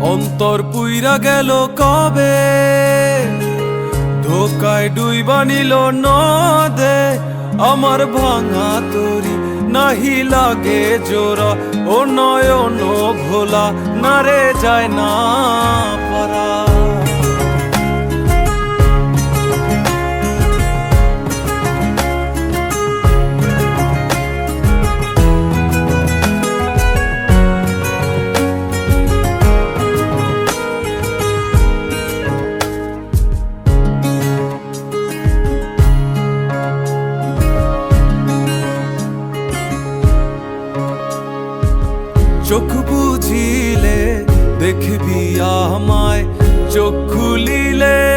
অন্তর পুইরা গেল কবে? ধোকায় ডুইবা নিল নদে, আমার ভাঙা তরি নাহি লাগে জোরা ও নয়ন ভোলা নারে যায় না। চোখ বুঝিলে দেখবি আমায় চোখ খুলিলে